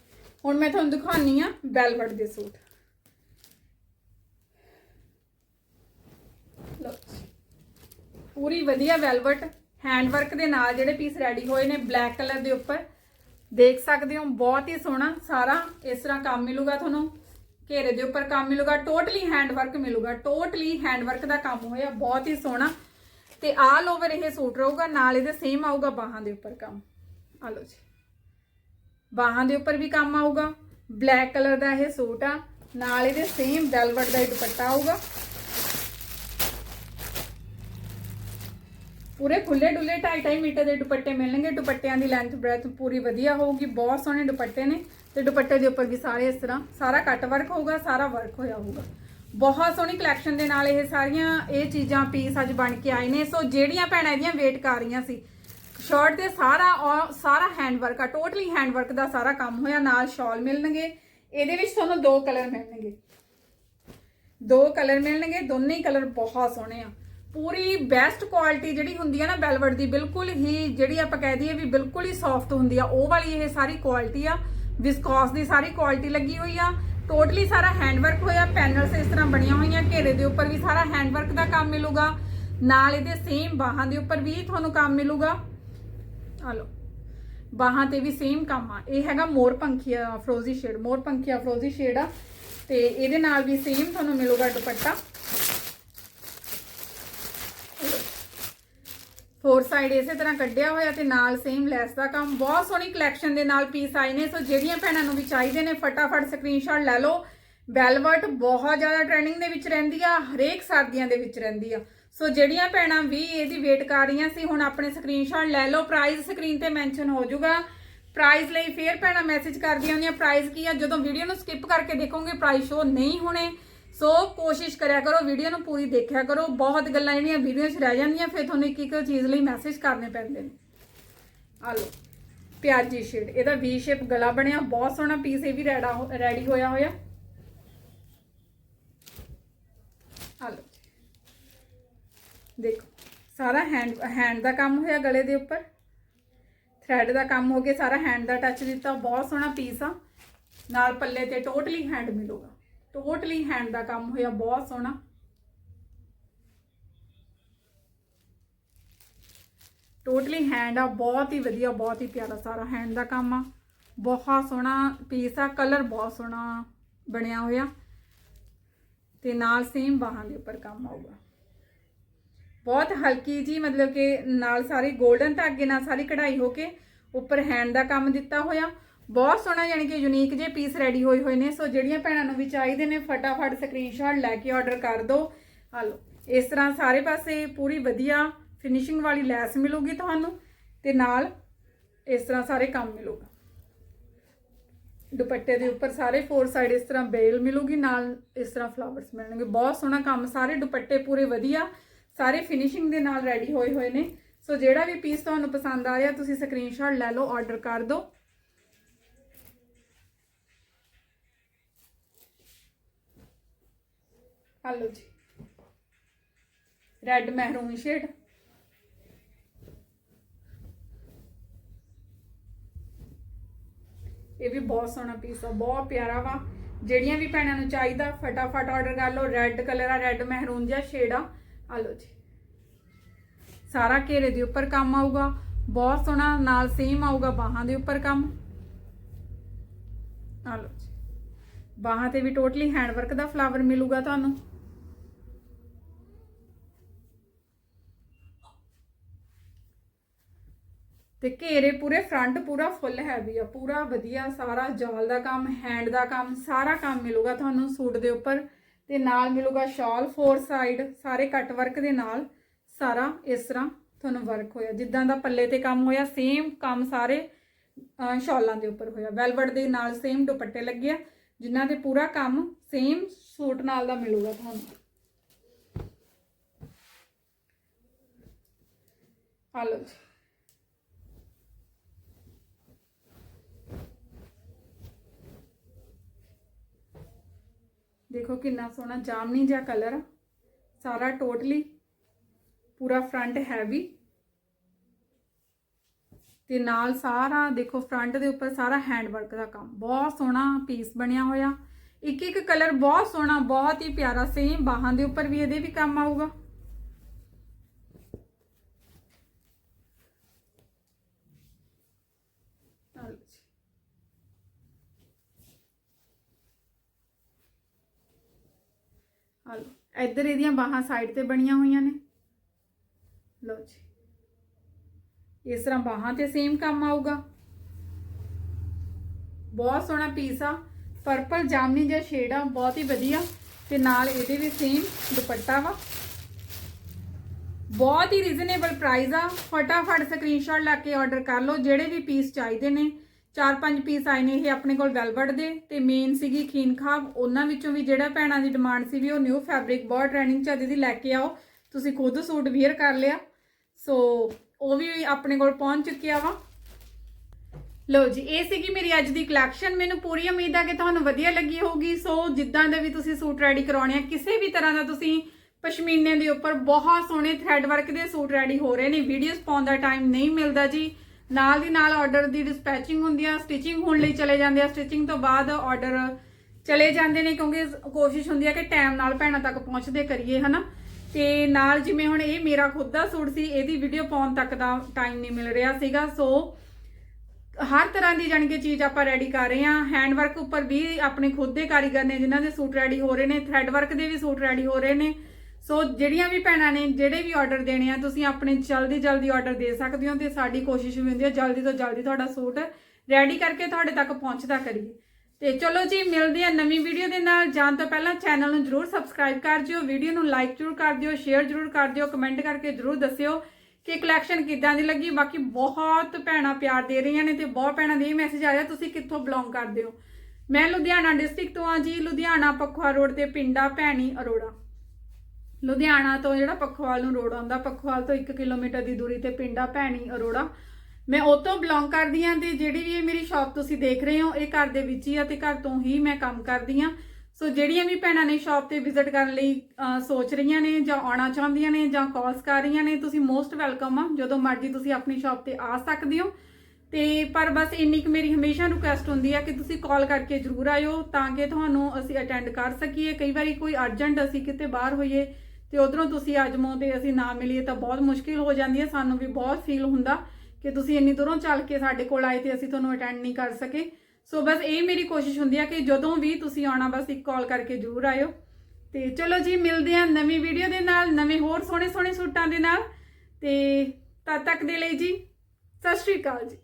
ਹੁਣ ਮੈਂ ਤੁਹਾਨੂੰ ਦਿਖਾਉਣੀ ਆ ਵੈਲਵਟ ਦੇ ਸੂਟ। ਲਓ ਜੀ, ਪੂਰੀ ਵਧੀਆ ਵੈਲਵਟ ਹੈਂਡ ਵਰਕ ਦੇ ਨਾਲ ਜਿਹੜੇ ਪੀਸ ਰੈਡੀ ਹੋਏ ਨੇ ਬਲੈਕ ਕਲਰ ਦੇ ਉੱਪਰ। ਦੇਖ ਸਕਦੇ ਹੋ, ਬਹੁਤ ਹੀ ਸੋਹਣਾ ਸਾਰਾ ਇਸ ਤਰ੍ਹਾਂ ਕੰਮ ਮਿਲੂਗਾ ਤੁਹਾਨੂੰ। ਘੇਰੇ ਦੇ ਉੱਪਰ ਕੰਮ ਮਿਲੂਗਾ ਟੋਟਲੀ ਹੈਂਡ ਵਰਕ ਮਿਲੂਗਾ। ਟੋਟਲੀ ਹੈਂਡ ਵਰਕ ਦਾ ਕੰਮ ਹੋਇਆ, ਬਹੁਤ ਹੀ ਸੋਹਣਾ। ਤੇ ਆਲ ਓਵਰ ਇਹ ਸੂਟ ਰਹੂਗਾ, ਨਾਲ ਇਹਦੇ ਸੇਮ ਆਊਗਾ ਬਾਹਾਂ ਦੇ ਉੱਪਰ ਕੰਮ। ਆ ਲਓ ਜੀ। ਬਾਹਾਂ ਦੇ ਉੱਪਰ ਵੀ ਕੰਮ ਆਊਗਾ। ਬਲੈਕ ਕਲਰ ਦਾ ਇਹ ਸੂਟ ਆ, ਨਾਲ ਇਹਦੇ ਸੇਮ ਵੈਲਵਟ ਦਾ ਦੁਪੱਟਾ ਆਊਗਾ। ਪੂਰੇ ਖੁੱਲੇ ਡੁੱਲੇ 2.5 ਮੀਟਰ ਦੇ ਦੁਪੱਟੇ ਮਿਲਣਗੇ। ਦੁਪੱਟਿਆਂ ਦੀ ਲੈਂਥ ਬ੍ਰੈਥ ਪੂਰੀ ਵਧੀਆ ਹੋਊਗੀ, ਬਹੁਤ ਸੋਹਣੇ ਦੁਪੱਟੇ ਨੇ ਤੇ ਦੁਪੱਟੇ ਦੇ ਉੱਪਰ ਵੀ ਸਾਰੇ ਇਸ ਤਰ੍ਹਾਂ, ਸਾਰਾ ਕੱਟ ਵਰਕ ਹੋਊਗਾ, ਸਾਰਾ ਵਰਕ ਹੋਇਆ ਹੋਊਗਾ। ਬਹੁਤ ਸੋਹਣੀ ਕਲੈਕਸ਼ਨ ਦੇ ਨਾਲ ਇਹ ਸਾਰੀਆਂ ਇਹ ਚੀਜ਼ਾਂ ਪੀਸ ਅੱਜ ਬਣ ਕੇ ਆਏ ਨੇ। ਸੋ ਜਿਹੜੀਆਂ ਭੈਣਾਂ ਇਹਦੀਆਂ ਵੇਟ ਕਰ ਰਹੀਆਂ ਸੀ ਸ਼ਰਟ ਤੇ ਸਾਰਾ ਔਰ ਸਾਰਾ ਹੈਂਡ ਵਰਕ ਆ ਟੋਟਲੀ ਹੈਂਡ ਵਰਕ ਦਾ ਸਾਰਾ ਕੰਮ ਹੋਇਆ, ਨਾਲ ਸ਼ਾਲ ਮਿਲਣਗੇ। ਇਹਦੇ ਵਿੱਚ ਤੁਹਾਨੂੰ ਦੋ ਕਲਰ ਮਿਲਣਗੇ। ਦੋ ਕਲਰ ਮਿਲਣਗੇ, ਦੋਨੇ ਹੀ ਕਲਰ ਬਹੁਤ ਸੋਹਣੇ ਆ। ਪੂਰੀ ਬੈਸਟ ਕੁਆਲਿਟੀ ਜਿਹੜੀ ਹੁੰਦੀ ਆ ਨਾ ਵੈਲਵਟ ਦੀ, ਬਿਲਕੁਲ ਹੀ ਜਿਹੜੀ ਆਪਾਂ ਕਹਿ ਦਈਏ ਵੀ ਬਿਲਕੁਲ ਹੀ ਸੌਫਟ ਹੁੰਦੀ ਆ, ਉਹ ਵਾਲੀ ਇਹ ਸਾਰੀ ਕੁਆਲਿਟੀ ਆ। ਵਿਸਕੋਸ ਦੀ ਸਾਰੀ ਕੁਆਲਿਟੀ ਲੱਗੀ ਹੋਈ ਆ। ਟੋਟਲੀ ਸਾਰਾ ਹੈਂਡਵਰਕ ਹੋਇਆ ਪੈਨਲਸ ਇਸ ਤਰ੍ਹਾਂ ਬਣੀਆਂ ਹੋਈਆਂ, ਘੇਰੇ ਦੇ ਉੱਪਰ ਵੀ ਸਾਰਾ ਹੈਂਡਵਰਕ ਦਾ ਕੰਮ ਮਿਲੂਗਾ। ਨਾਲ ਇਹਦੇ ਸੇਮ ਬਾਹਾਂ ਦੇ ਉੱਪਰ ਵੀ ਤੁਹਾਨੂੰ ਕੰਮ ਮਿਲੂਗਾ। ਆ ਲਓ। ਬਾਹਾਂ ਤੇ ਵੀ ਸੇਮ ਕੰਮ ਆ। ਇਹ ਹੈਗਾ ਮੋਰ ਪੰਖੀਆ ਫਰੋਜ਼ੀ ਸ਼ੇਡ ਮੋਰ ਪੰਖੀਆ ਫਰੋਜ਼ੀ ਸ਼ੇਡ ਆ। ਤੇ ਇਹਦੇ ਨਾਲ ਵੀ ਸੇਮ ਤੁਹਾਨੂੰ ਮਿਲੂਗਾ ਦੁਪੱਟਾ। ਫੋਰ ਸਾਈਡ ਇਸੇ ਤਰ੍ਹਾਂ ਕੱਢਿਆ ਹੋਇਆ ਤੇ ਨਾਲ ਸੇਮ ਲੈਸ ਦਾ ਕੰਮ। ਬਹੁਤ ਸੋਹਣੀ ਕਲੈਕਸ਼ਨ ਦੇ ਨਾਲ ਪੀਸ ਆਏ ਨੇ। ਸੋ ਜਿਹੜੀਆਂ ਭੈਣਾਂ ਨੂੰ ਵੀ ਚਾਹੀਦੇ ਨੇ, ਫਟਾਫਟ ਸਕਰੀਨਸ਼ਾਟ ਲੈ ਲਓ। ਵੈਲਵਟ ਬਹੁਤ ਜ਼ਿਆਦਾ ਟ੍ਰੈਂਡਿੰਗ ਦੇ ਵਿੱਚ ਰਹਿੰਦੀ ਆ, ਹਰੇਕ ਸਰਦੀਆਂ ਦੇ ਵਿੱਚ ਰਹਿੰਦੀ ਆ। ਸੋ ਜਿਹੜੀਆਂ ਭੈਣਾਂ ਵੀ ਇਹਦੀ ਵੇਟ ਕਰ ਰਹੀਆਂ ਸੀ, ਹੁਣ ਆਪਣੇ ਸਕਰੀਨਸ਼ਾਟ ਲੈ ਲਓ। ਪ੍ਰਾਈਸ ਸਕਰੀਨ ਤੇ ਮੈਂਸ਼ਨ ਹੋ ਜਾਊਗਾ। ਪ੍ਰਾਈਸ ਲਈ ਫੇਰ ਭੈਣਾਂ ਮੈਸੇਜ ਕਰਦੀਆਂ ਹੁੰਦੀਆਂ। ਪ੍ਰਾਈਸ ਕੀ ਆ? ਜਦੋਂ ਵੀਡੀਓ ਨੂੰ ਸਕਿਪ ਕਰਕੇ ਦੇਖੋਗੇ ਪ੍ਰਾਈਸ ਸ਼ੋ ਨਹੀਂ ਹੋਣੇ। ਸੋ ਕੋਸ਼ਿਸ਼ ਕਰਿਆ ਕਰੋ ਵੀਡੀਓ ਨੂੰ ਪੂਰੀ ਦੇਖਿਆ ਕਰੋ। ਬਹੁਤ ਗੱਲਾਂ ਜਿਹੜੀਆਂ ਵੀਡੀਓ 'ਚ ਰਹਿ ਜਾਂਦੀਆਂ, ਫਿਰ ਤੁਹਾਨੂੰ ਇੱਕ ਇੱਕ ਚੀਜ਼ ਲਈ ਮੈਸੇਜ ਕਰਨੇ ਪੈਂਦੇ ਨੇ। ਆ ਲਓ ਪਿਆਜੀ ਸ਼ੇਡ ਇਹਦਾ ਵੀ ਸ਼ੇਪ ਗਲਾ ਬਣਿਆ, ਬਹੁਤ ਸੋਹਣਾ ਪੀਸ ਇਹ ਵੀ ਰੈਡਾ ਰੈਡੀ ਹੋਇਆ ਹੋਇਆ। ਆ ਲਓ, ਦੇਖੋ, ਸਾਰਾ ਹੈਂਡ ਹੈਂਡ ਦਾ ਕੰਮ ਹੋਇਆ ਗਲੇ ਦੇ ਉੱਪਰ। ਥ੍ਰੈਡ ਦਾ ਕੰਮ ਹੋ ਗਿਆ, ਸਾਰਾ ਹੈਂਡ ਦਾ ਟੱਚ ਦਿੱਤਾ, ਬਹੁਤ ਸੋਹਣਾ ਪੀਸ ਆ। ਨਾਲ ਪੱਲੇ ਤੇ ਟੋਟਲੀ ਹੈਂਡ ਮਿਲੂਗਾ। ਟੋਟਲੀ ਹੈਂਡ ਦਾ ਕੰਮ ਹੋਇਆ, ਬਹੁਤ ਸੋਹਣਾ। ਟੋਟਲੀ ਹੈਂਡ ਆ, ਬਹੁਤ ਹੀ ਵਧੀਆ, ਬਹੁਤ ਹੀ ਪਿਆਰਾ ਸਾਰਾ ਹੈਂਡ ਦਾ ਕੰਮ ਆ। ਬਹੁਤ ਸੋਹਣਾ ਪੀਸ ਆ ਕਲਰ ਬਹੁਤ ਸੋਹਣਾ ਬਣਿਆ ਹੋਇਆ। ਤੇ ਨਾਲ ਸੇਮ ਬਾਹਾਂ ਦੇ ਉੱਪਰ ਕੰਮ ਆਊਗਾ। ਬਹੁਤ ਹਲਕੀ ਜੀ, ਮਤਲਬ ਕਿ ਨਾਲ ਸਾਰੀ 골ਡਨ ਧਾਗੇ, ਨਾਲ ਸਾਰੀ ਕਢਾਈ ਹੋ ਕੇ ਉੱਪਰ ਹੈਂਡ ਦਾ ਕੰਮ ਦਿੱਤਾ ਹੋਇਆ। ਬਹੁਤ ਸੋਹਣਾ ਯਾਨੀ ਕਿ ਯੂਨੀਕ ਜੇ ਪੀਸ ਰੈਡੀ ਹੋਏ ਹੋਏ ਨੇ। ਸੋ ਜਿਹੜੀਆਂ ਭੈਣਾਂ ਨੂੰ ਵੀ ਚਾਹੀਦੇ ਨੇ, ਫਟਾਫਟ ਸਕਰੀਨਸ਼ਾਟ ਲੈ ਕੇ ਆਰਡਰ ਕਰ ਦਿਓ ਆ ਲਓ, ਇਸ ਤਰ੍ਹਾਂ ਸਾਰੇ ਪਾਸੇ ਪੂਰੀ ਵਧੀਆ ਫਿਨਿਸ਼ਿੰਗ ਵਾਲੀ ਲੈਸ ਮਿਲੂਗੀ ਤੁਹਾਨੂੰ ਤੇ ਨਾਲ ਇਸ ਤਰ੍ਹਾਂ ਸਾਰੇ ਕੰਮ ਮਿਲੂਗਾ। ਦੁਪੱਟੇ ਦੇ ਉੱਪਰ ਸਾਰੇ ਫੋਰ ਸਾਈਡ ਇਸ ਤਰ੍ਹਾਂ ਬੇਲ ਮਿਲੂਗੀ, ਨਾਲ ਇਸ ਤਰ੍ਹਾਂ ਫਲਾਵਰਸ ਮਿਲਣਗੇ। ਬਹੁਤ ਸੋਹਣਾ ਕੰਮ, ਸਾਰੇ ਦੁਪੱਟੇ ਪੂਰੇ ਵਧੀਆ, ਸਾਰੇ ਫਿਨਿਸ਼ਿੰਗ ਦੇ ਨਾਲ ਰੈਡੀ ਹੋਏ ਹੋਏ ਨੇ। ਸੋ ਜਿਹੜਾ ਵੀ ਪੀਸ ਤੁਹਾਨੂੰ ਪਸੰਦ ਆਇਆ ਰਿਹਾ ਤੁਸੀਂ ਸਕਰੀਨਸ਼ਾਟ ਲੈ ਲਓ ਆਰਡਰ ਕਰ ਦਿਓ ਹਲੋ ਜੀ। ਰੈੱਡ ਮਹਿਰੂਨ ਸ਼ੇਡ ਇਹ ਵੀ ਬਹੁਤ ਸੋਹਣਾ ਪੀਸ ਆ, ਬਹੁਤ ਪਿਆਰਾ ਵਾ। ਜਿਹੜੀਆਂ ਵੀ ਭੈਣਾਂ ਨੂੰ ਚਾਹੀਦਾ, ਫਟਾਫਟ ਆਰਡਰ ਕਰ ਲਓ। ਰੈੱਡ ਕਲਰ ਆ ਰੈੱਡ ਮਹਿਰੂਨ ਜਿਹਾ ਸ਼ੇਡ ਆ। ਆ ਲਓ ਜੀ। ਸਾਰਾ ਘੇਰੇ ਦੇ ਉੱਪਰ ਕੰਮ ਆਊਗਾ। ਬਹੁਤ ਸੋਹਣਾ, ਨਾਲ ਸੇਮ ਆਊਗਾ ਬਾਹਾਂ ਦੇ ਉੱਪਰ ਕੰਮ। ਆ ਲਓ ਜੀ। ਬਾਹਾਂ ਤੇ ਵੀ ਟੋਟਲੀ ਹੈਂਡ ਵਰਕ ਦਾ ਫਲਾਵਰ ਮਿਲੂਗਾ ਤੁਹਾਨੂੰ। ਤੇ ਘੇਰੇ ਪੂਰੇ ਫਰੰਟ ਪੂਰਾ ਫੁੱਲ ਹੈਵੀ ਆ ਪੂਰਾ ਵਧੀਆ ਸਾਰਾ ਜਾਲ ਦਾ ਕੰਮ ਹੈਂਡ ਦਾ ਕੰਮ ਸਾਰਾ ਕੰਮ ਮਿਲੂਗਾ ਤੁਹਾਨੂੰ ਸੂਟ ਦੇ ਉੱਪਰ ਤੇ ਨਾਲ ਮਿਲੂਗਾ ਸ਼ਾਲ ਫੋਰ ਸਾਈਡ ਸਾਰੇ ਕੱਟ ਵਰਕ ਦੇ ਨਾਲ ਸਾਰਾ ਇਸ ਤਰ੍ਹਾਂ ਤੁਹਾਨੂੰ ਵਰਕ ਹੋਇਆ। ਜਿੱਦਾਂ ਦਾ ਪੱਲੇ ਤੇ ਕੰਮ ਹੋਇਆ ਸੇਮ ਕੰਮ ਸਾਰੇ ਅਹ, ਸ਼ਾਲਾਂ ਦੇ ਉੱਪਰ ਹੋਇਆ। ਵੈਲਵਟ ਦੇ ਨਾਲ ਸੇਮ ਦੁਪੱਟੇ ਲੱਗਿਆ ਜਿਨ੍ਹਾਂ ਤੇ ਪੂਰਾ ਕੰਮ ਸੇਮ ਸੂਟ ਨਾਲ ਦਾ ਮਿਲੂਗਾ ਤੁਹਾਨੂੰ। ਆ ਜੀ। ਦੇਖੋ ਕਿੰਨਾ ਸੋਹਣਾ ਜਾਮਨੀ ਜਿਹਾ ਕਲਰ ਸਾਰਾ ਟੋਟਲੀ ਪੂਰਾ ਫਰੰਟ ਹੈਵੀ ਤੇ ਨਾਲ ਸਾਰਾ ਦੇਖੋ ਫਰੰਟ ਦੇ ਉੱਪਰ ਸਾਰਾ ਹੈਂਡ ਵਰਕ ਦਾ ਕੰਮ। ਬਹੁਤ ਸੋਹਣਾ ਪੀਸ ਬਣਿਆ ਹੋਇਆ। ਇੱਕ ਇੱਕ ਕਲਰ ਬਹੁਤ ਸੋਹਣਾ, ਬਹੁਤ ਹੀ ਪਿਆਰਾ। ਸੇਮ ਬਾਹਾਂ ਦੇ ਉੱਪਰ ਵੀ ਇਹਦੇ ਵੀ ਕੰਮ ਆਊਗਾ ਆਹ ਲਓ ਜੀ। ਆ ਲਓ ਇੱਧਰ ਇਹਦੀਆਂ ਬਾਹਾਂ ਸਾਈਡ ਤੇ ਬਣੀਆਂ ਹੋਈਆਂ ਨੇ। ਲਓ ਜੀ। ਇਸ ਤਰ੍ਹਾਂ ਬਾਹਾਂ ਤੇ ਸੇਮ ਕੰਮ ਆਊਗਾ। ਬਹੁਤ ਸੋਹਣਾ ਪੀਸ ਆ। ਪਰਪਲ ਜਾਮਨੀ ਜਿਹਾ ਸ਼ੇਡ ਆ, ਬਹੁਤ ਹੀ ਵਧੀਆ। ਤੇ ਨਾਲ ਇਹਦੇ ਵੀ ਸੇਮ ਦੁਪੱਟਾ ਵਾ। ਬਹੁਤ ਹੀ ਰੀਜ਼ਨੇਬਲ ਪ੍ਰਾਈਸ ਆ। ਫਟਾਫਟ ਸਕਰੀਨਸ਼ਾਟ ਲਾ ਕੇ ਆਰਡਰ ਕਰ ਲਓ। ਜਿਹੜੇ ਵੀ ਪੀਸ ਚਾਹੀਦੇ ਨੇ ਚਾਰ ਪੰਜ ਪੀਸ ਆਏ ਨੇ, ਇਹ ਆਪਣੇ ਕੋਲ ਵੈਲਵਟ ਦੇ ਤੇ ਮੇਨ ਸੀਗੀ ਖੀਨ ਉਹਨਾਂ ਵਿੱਚੋਂ ਵੀ ਜਿਹੜਾ ਭੈਣਾਂ ਦੀ ਡਿਮਾਂਡ ਸੀ ਵੀ ਉਹ ਨਿਊ ਫੈਬਰਿਕ ਬਹੁਤ ਟ੍ਰੈਂਡਿੰਗ ਚ ਆ ਲੈ ਕੇ ਆਓ। ਤੁਸੀਂ ਖੁਦ ਸੂਟ ਵੀਅਰ ਕਰ ਲਿਆ। ਸੋ ਉਹ ਵੀ ਆਪਣੇ ਕੋਲ ਪਹੁੰਚ ਚੁੱਕਿਆ ਵਾ। ਲੋ ਜੀ, ਇਹ ਸੀਗੀ ਮੇਰੀ ਅੱਜ ਦੀ ਕਲੈਕਸ਼ਨ ਮੈਨੂੰ ਪੂਰੀ ਉਮੀਦ ਆ ਕਿ ਤੁਹਾਨੂੰ ਵਧੀਆ ਲੱਗੀ ਹੋਊਗੀ। ਸੋ ਜਿੱਦਾਂ ਦੇ ਵੀ ਤੁਸੀਂ ਸੂਟ ਰੈਡੀ ਕਰਾਉਣੇ ਆ, ਕਿਸੇ ਵੀ ਤਰ੍ਹਾਂ ਦਾ ਤੁਸੀਂ ਪਸ਼ਮੀਨੇ ਦੇ ਉੱਪਰ ਬਹੁਤ ਸੋਹਣੇ ਥ੍ਰੈਡ ਵਰਕ ਦੇ ਸੂਟ ਰੈਡੀ ਹੋ ਰਹੇ ਨੇ। ਵੀਡੀਓਜ਼ ਪਾਉਣ ਦਾ ਟਾਈਮ ਨਹੀਂ ਮਿਲਦਾ ਜੀ। ਨਾਲ ਦੀ ਨਾਲ ਆਰਡਰ ਦੀ ਡਿਸਪੈਚਿੰਗ ਹੁੰਦੀ ਆ ਸਟਿਚਿੰਗ ਹੋਣ ਲਈ ਚਲੇ ਜਾਂਦੇ ਆ। ਸਟਿਚਿੰਗ ਤੋਂ ਬਾਅਦ ਆਰਡਰ ਚਲੇ ਜਾਂਦੇ ਨੇ ਕਿਉਂਕਿ ਕੋਸ਼ਿਸ਼ ਹੁੰਦੀ ਆ ਕਿ ਟਾਈਮ ਨਾਲ ਭੈਣਾਂ ਤੱਕ ਪਹੁੰਚਦੇ ਕਰੀਏ, ਹਨਾ? ਤੇ ਨਾਲ ਜਿਵੇਂ ਹੁਣ ਇਹ ਮੇਰਾ ਖੁਦ ਦਾ ਸੂਟ ਸੀ, ਇਹਦੀ ਵੀਡੀਓ ਪਾਉਣ ਤੱਕ ਦਾ ਟਾਈਮ ਨਹੀਂ ਮਿਲ ਰਿਹਾ ਸੀਗਾ। ਸੋ ਹਰ ਤਰ੍ਹਾਂ ਦੀ ਜਾਣੀ ਕਿ ਚੀਜ਼ ਆਪਾਂ ਰੈਡੀ ਕਰ ਰਹੇ ਹਾਂ ਹੈਂਡ ਵਰਕ ਉੱਪਰ ਵੀ ਆਪਣੇ ਖੁਦ ਦੇ ਕਾਰੀਗਰ ਨੇ ਜਿਨ੍ਹਾਂ ਦੇ ਸੂਟ ਰੈਡੀ ਹੋ ਰਹੇ ਨੇ ਥ੍ਰੈਡ ਵਰਕ ਦੇ ਵੀ ਸੂਟ ਰੈਡੀ ਹੋ ਰਹੇ ਨੇ। ਸੋ ਜਿਹੜੀਆਂ ਵੀ ਭੈਣਾਂ ਨੇ, ਜਿਹੜੇ ਵੀ ਆਰਡਰ ਦੇਣੇ ਆ, ਤੁਸੀਂ ਆਪਣੇ ਜਲਦੀ ਜਲਦੀ ਆਰਡਰ ਦੇ ਸਕਦੇ ਹੋ ਤੇ ਸਾਡੀ ਕੋਸ਼ਿਸ਼ ਵੀ ਹੁੰਦੀ ਹੈ ਜਲਦੀ ਤੋਂ ਜਲਦੀ ਤੁਹਾਡਾ ਸੂਟ ਰੈਡੀ ਕਰਕੇ ਤੁਹਾਡੇ ਤੱਕ ਪਹੁੰਚਦਾ ਕਰੀਏ। ਤੇ ਚਲੋ ਜੀ, ਮਿਲਦੇ ਆ ਨਵੀਂ ਵੀਡੀਓ ਦੇ ਨਾਲ। ਜਾਣ ਤੋਂ ਪਹਿਲਾਂ ਚੈਨਲ ਨੂੰ ਜਰੂਰ ਸਬਸਕ੍ਰਾਈਬ ਕਰ ਜਿਓ ਵੀਡੀਓ ਨੂੰ ਲਾਈਕ ਜਰੂਰ ਕਰ ਦਿਓ ਸ਼ੇਅਰ ਜਰੂਰ ਕਰ ਦਿਓ ਕਮੈਂਟ ਕਰਕੇ ਜਰੂਰ ਦੱਸਿਓ ਕਿ ਕਲੈਕਸ਼ਨ ਕਿੱਦਾਂ ਦੀ ਲੱਗੀ। ਬਾਕੀ ਬਹੁਤ ਭੈਣਾਂ ਪਿਆਰ ਦੇ ਰਹੀਆਂ ਨੇ ਤੇ ਬਹੁਤ ਭੈਣਾਂ ਦੇ ਇਹ ਮੈਸੇਜ ਆ ਰਿਹਾ ਤੁਸੀਂ ਕਿੱਥੋਂ ਬਿਲੋਂਗ ਕਰਦੇ ਹੋ? ਮੈਂ ਲੁਧਿਆਣਾ ਡਿਸਟ੍ਰਿਕਟ ਤੋਂ ਆ ਜੀ, ਲੁਧਿਆਣਾ ਪਖਵਾ ਰੋਡ ਤੇ ਪਿੰਡਾ ਭੈਣੀ ਅਰੋੜਾ। ਲੁਧਿਆਣਾ ਤੋਂ ਜਿਹੜਾ ਪਖਵਾਲ ਨੂੰ ਰੋਡ ਆਉਂਦਾ, ਪਖਵਾਲ ਤੋਂ 1 ਕਿਲੋਮੀਟਰ ਦੀ ਦੂਰੀ ਤੇ ਪਿੰਡਾ ਭੈਣੀ ਅਰੋੜਾ। ਮੈਂ ਉਤੋਂ ਬਿਲੋਂਗ ਕਰਦੀ ਹਾਂ ਤੇ ਜਿਹੜੀ ਵੀ ਇਹ ਮੇਰੀ ਸ਼ਾਪ ਤੁਸੀਂ ਦੇਖ ਰਹੇ ਹੋ, ਇਹ ਘਰ ਦੇ ਵਿੱਚ ਹੀ ਆ ਤੇ ਘਰ ਤੋਂ ਹੀ ਮੈਂ ਕੰਮ ਕਰਦੀ ਹਾਂ ਸੋ ਜਿਹੜੀਆਂ ਵੀ ਭੈਣਾਂ ਨੇ ਸ਼ਾਪ ਤੇ ਵਿਜ਼ਿਟ ਕਰਨ ਲਈ ਸੋਚ ਰਹੀਆਂ ਨੇ ਜਾਂ ਆਉਣਾ ਚਾਹੁੰਦੀਆਂ ਨੇ ਜਾਂ ਕਾਲਸ ਕਰ ਰਹੀਆਂ ਨੇ, ਤੁਸੀਂ ਮੋਸਟ ਵੈਲਕਮ ਆ। ਜਦੋਂ ਮਰਜ਼ੀ ਤੁਸੀਂ ਆਪਣੀ ਸ਼ਾਪ ਤੇ ਆ ਸਕਦੇ ਹੋ। ਤੇ ਪਰ ਬਸ ਇੰਨੀ ਕੁ ਮੇਰੀ ਹਮੇਸ਼ਾ ਰਿਕੁਐਸਟ ਹੁੰਦੀ ਆ ਕਿ ਤੁਸੀਂ ਕਾਲ ਕਰਕੇ ਜ਼ਰੂਰ ਆਇਓ ਤਾਂ ਕਿ ਤੁਹਾਨੂੰ ਅਸੀਂ ਅਟੈਂਡ ਕਰ ਸਕੀਏ। ਕਈ ਵਾਰੀ ਕੋਈ ਅਰਜੈਂਟ ਅਸੀਂ ਕਿਤੇ ਬਾਹਰ ਹੋਈਏ ਤੇ ਉਧਰੋਂ ਤੁਸੀਂ ਆ ਜਾਵੋ ਤੇ ਅਸੀਂ ਨਾ ਮਿਲੀਏ ਤਾਂ ਬਹੁਤ ਮੁਸ਼ਕਿਲ ਹੋ ਜਾਂਦੀ ਹੈ, ਸਾਨੂੰ ਵੀ ਬਹੁਤ ਫੀਲ ਹੁੰਦਾ ਕਿ ਤੁਸੀਂ ਇੰਨੀ ਦੂਰੋਂ ਚੱਲ ਕੇ ਸਾਡੇ ਕੋਲ ਆਏ ਤੇ ਅਸੀਂ ਤੁਹਾਨੂੰ ਅਟੈਂਡ ਨਹੀਂ ਕਰ ਸਕੇ। ਸੋ ਬਸ ਇਹ ਮੇਰੀ ਕੋਸ਼ਿਸ਼ ਹੁੰਦੀ ਹੈ ਕਿ ਜਦੋਂ ਵੀ ਤੁਸੀਂ ਆਉਣਾ, ਬਸ ਇੱਕ ਕਾਲ ਕਰਕੇ ਜ਼ਰੂਰ ਆਇਓ। ਤੇ ਚਲੋ ਜੀ, ਮਿਲਦੇ ਆ ਨਵੀਂ ਵੀਡੀਓ ਦੇ ਨਾਲ, ਨਵੇਂ ਹੋਰ ਸੋਹਣੇ ਸੋਹਣੇ ਸੂਟਾਂ ਦੇ ਨਾਲ। ਤੇ ਤਦ ਤੱਕ ਦੇ ਲਈ ਜੀ, ਸਤਿ ਸ਼੍ਰੀ ਅਕਾਲ ਜੀ।